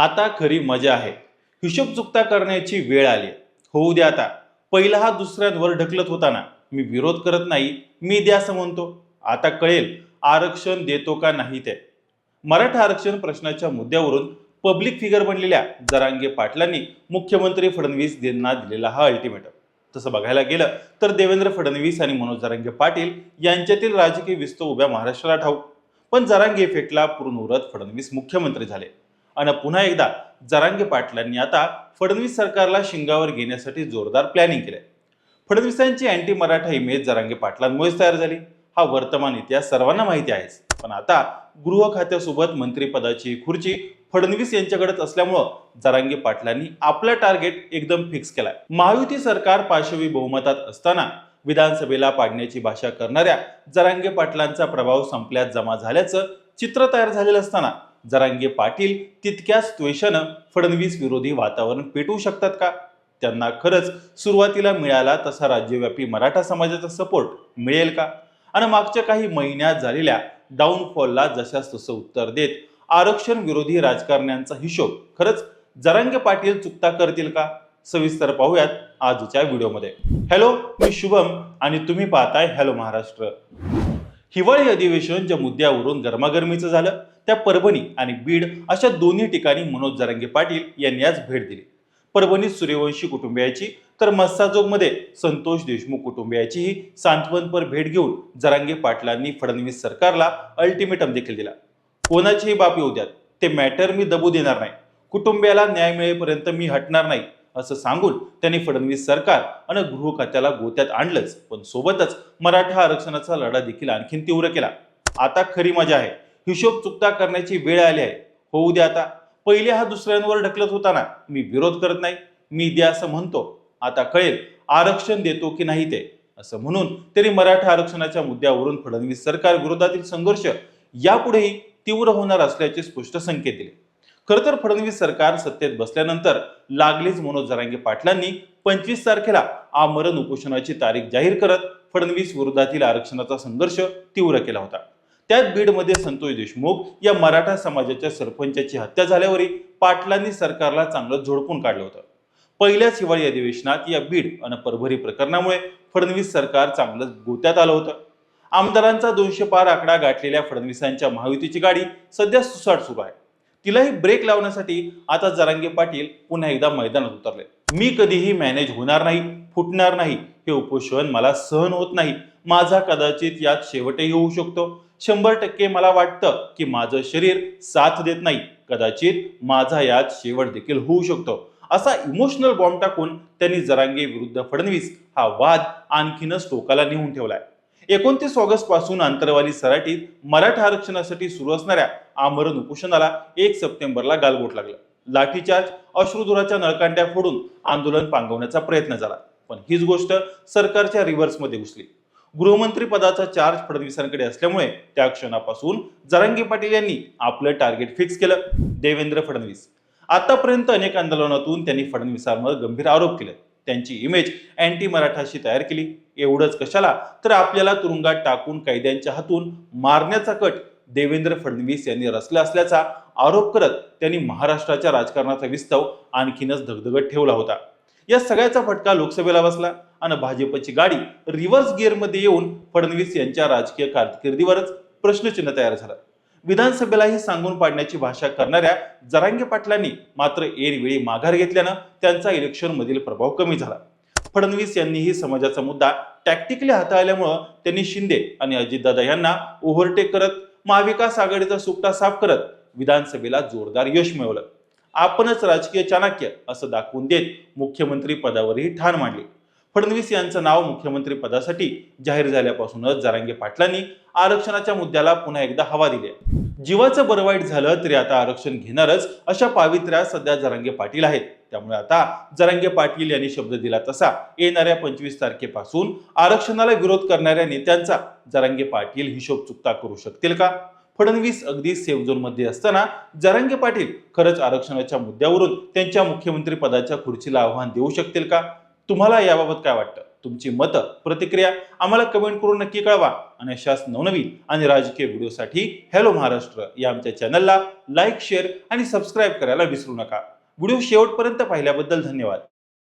आता खरी मजा आहे. हिशोब चुकता करण्याची वेळ आली. होऊ द्या आता. पहिला हा दुसऱ्यांवर ढकलत होता ना. मी विरोध करत नाही. मी द्या असं म्हणतो. आता कळेल आरक्षण देतो का नाही ते. मराठा आरक्षण प्रश्नाच्या मुद्द्यावरून पब्लिक फिगर बनलेल्या जरांगे पाटलांनी मुख्यमंत्री फडणवीस यांना दिलेला हा अल्टिमेटम तसं बघायला गेलं तर देवेंद्र फडणवीस आणि मनोज जरांगे पाटील यांच्यातील राजकीय विस्तव उभ्या महाराष्ट्राला ठाऊक. पण जरांगे इफेक्टला पूर्ण उरत फडणवीस मुख्यमंत्री झाले. आणि पुन्हा एकदा जरांगे पाटलांनी आता फडणवीस सरकारला शिंगावर घेण्यासाठी जोरदार प्लॅनिंग केलंय. फडणवीसांची अँटी मराठा इमेज जरांगे पाटलांमुळेच तयार झाली. हा वर्तमान इतिहास सर्वांना माहिती आहेच. पण आता गृह खात्यासोबत मंत्रिपदाची खुर्ची फडणवीस यांच्याकडेच असल्यामुळं जरांगे पाटलांनी आपला टार्गेट एकदम फिक्स केलाय. महायुती सरकार पाशवी बहुमतात असताना विधानसभेला पाडण्याची भाषा करणाऱ्या जरांगे पाटलांचा प्रभाव संपल्यात जमा झाल्याचं चित्र तयार झालेलं असताना जरांगे पाटील तितक्याच त्वेषानं फडणवीस विरोधी वातावरण पेटवू शकतात का? त्यांना खरंच सुरुवातीला मिळाला तसा राज्यव्यापी मराठा समाजाचा सपोर्ट मिळेल का? आणि मागच्या काही महिन्यात झालेल्या डाऊनफॉलला जशास तसं उत्तर देत आरक्षण विरोधी राजकारण्यांचा हिशोब खरंच जरांगे पाटील चुकता करतील का? सविस्तर पाहूयात आजच्या व्हिडिओमध्ये. हॅलो मी शुभम आणि तुम्ही पाहताय हॅलो महाराष्ट्र. हिवाळी अधिवेशन ज्या मुद्द्यावरून गरमागरमीचं झालं त्या परभणी आणि बीड अशा दोन्ही ठिकाणी मनोज जरांगे पाटील यांनी आज भेट दिली. परभणीत सूर्यवंशी कुटुंबियाची तर मस्साजोगमध्ये संतोष देशमुख कुटुंबियाचीही सांत्वनपर भेट घेऊन जरांगे पाटलांनी फडणवीस सरकारला अल्टिमेटम देखील दिला. कोणाचीही बाब येऊ द्यात ते मॅटर मी दबू देणार नाही. कुटुंबियाला न्याय मिळेपर्यंत मी हटणार नाही. असं सांगून त्यांनी फडणवीस सरकार आणि गृह खात्याला गोत्यात आणलंच. पण सोबतच मराठा आरक्षणाचा लढा देखील आणखीन तीव्र केला. आता खरी मजा आहे. हिशोब चुकता करण्याची वेळ आली आहे. होऊ द्या आता. पहिले हा दुसऱ्यांवर ढकलत होता ना. मी विरोध करत नाही. मी द्या असं म्हणतो. आता कळेल आरक्षण देतो की नाही ते. असं म्हणून तरी मराठा आरक्षणाच्या मुद्द्यावरून फडणवीस सरकार विरोधातील संघर्ष यापुढेही तीव्र होणार असल्याचे स्पष्ट संकेत दिले. खरं तर फडणवीस सरकार सत्तेत बसल्यानंतर लागलीच मनोज जरांगे पाटलांनी पंचवीस तारखेला आमरण उपोषणाची तारीख जाहीर करत फडणवीस विरोधातील आरक्षणाचा संघर्ष तीव्र केला होता. त्यात बीडमध्ये संतोष देशमुख या मराठा समाजाच्या सरपंचाची हत्या झाल्यावरही पाटलांनी सरकारला चांगलं झोडपून काढलं होतं. पहिल्याच हिवाळी अधिवेशनात या बीड आणि परभरी प्रकरणामुळे फडणवीस सरकार चांगलं गोत्यात आलं होतं. आमदारांचा दोनशे पार आकडा गाठलेल्या फडणवीसांच्या महायुतीची गाडी सध्या सुसाट सुरू आहे. तिलाही ब्रेक लावण्यासाठी आता जरांगे पाटील पुन्हा एकदा मैदानात उतरले. मी कधीही मॅनेज होणार नाही फुटणार नाही हे उपोषण मला सहन होत नाही. माझा कदाचित यात शेवटही होऊ शकतो. शंभर टक्के मला वाटतं की माझं शरीर साथ देत नाही. कदाचित माझा यात शेवट देखील होऊ शकतो. असा इमोशनल बॉम्ब टाकून त्यांनी जरांगे विरुद्ध फडणवीस हा वाद आणखीनच टोकाला नेऊन ठेवलाय. एकोणतीस ऑगस्टपासून आंतरवाली सराटीत मराठा आरक्षणासाठी सुरू असणाऱ्या आमरण उपोषणाला एक सप्टेंबरला गालबोट लागलं. लाठीचार्ज अश्रुधुराच्या नळकांड्या फोडून आंदोलन पांगवण्याचा प्रयत्न झाला. पण हीच गोष्ट सरकारच्या रिव्हर्समध्ये घुसली. गृहमंत्री पदाचा चार्ज फडणवीसांकडे असल्यामुळे त्या क्षणापासून जरांगी पाटील यांनी आपलं टार्गेट फिक्स केलं देवेंद्र फडणवीस. आतापर्यंत अनेक आंदोलनातून त्यांनी फडणवीसांवर गंभीर आरोप केले. त्यांची इमेज अँटी मराठाशी तयार केली. एवढंच कशाला? तर आपल्याला तुरुंगात टाकून कैद्यांच्या हातून मारण्याचा कट देवेंद्र फडणवीस यांनी रचला असल्याचा आरोप करत त्यांनी महाराष्ट्राच्या राजकारणाचा विस्तव आणखीनच धगधगत ठेवला होता. या सगळ्याचा फटका लोकसभेला बसला आणि भाजपची गाडी रिव्हर्स गिअरमध्ये येऊन फडणवीस यांच्या राजकीय कारकिर्दीवरच प्रश्नचिन्ह तयार झालं. विधानसभेलाही सांगून पाडण्याची भाषा करणाऱ्या जरांगे पाटलांनी मात्र ऐनवेळी माघार घेतल्यानं त्यांचा इलेक्शनमधील प्रभाव कमी झाला. फडणवीस यांनीही समाजाचा मुद्दा टॅक्टिकली हाताळल्यामुळं त्यांनी शिंदे आणि अजितदादा यांना ओव्हरटेक करत महाविकास आघाडीचा सुपटा साफ करत विधानसभेला जोरदार यश मिळवलं. आपणच राजकीय चाणक्य असं दाखवून देत मुख्यमंत्री पदावरही ठाण मांडली. फडणवीस यांचं नाव मुख्यमंत्री पदासाठी जाहीर झाल्यापासूनच जरांगे पाटलांनी आरक्षणाच्या मुद्द्याला पुन्हा एकदा हवा दिली आहे. जीवाचं बरं वाईट झालं तरी आता आरक्षण घेणारच अशा पावित्र्यात सध्या जरांगे पाटील आहेत. त्यामुळे आता जरांगे पाटील यांनी शब्द दिला तसा येणाऱ्या पंचवीस तारखेपासून आरक्षणाला विरोध करणाऱ्या नेत्यांचा जरांगे पाटील हिशोब चुकता करू शकतील का? फडणवीस अगदी सेफ झोनमध्ये असताना जरांगे पाटील खरंच आरक्षणाच्या मुद्द्यावरून त्यांच्या मुख्यमंत्री पदाच्या खुर्चीला आव्हान देऊ शकतील का? तुम्हाला याबाबत काय वाटतं? तुमची मतं प्रतिक्रिया आम्हाला कमेंट करून नक्की कळवा. आणि अशाच नवनवीन आणि राजकीय व्हिडिओसाठी हॅलो महाराष्ट्र या आमच्या चॅनलला लाईक शेअर आणि सबस्क्राईब करायला विसरू नका. व्हिडिओ शेवटपर्यंत पाहिल्याबद्दल धन्यवाद.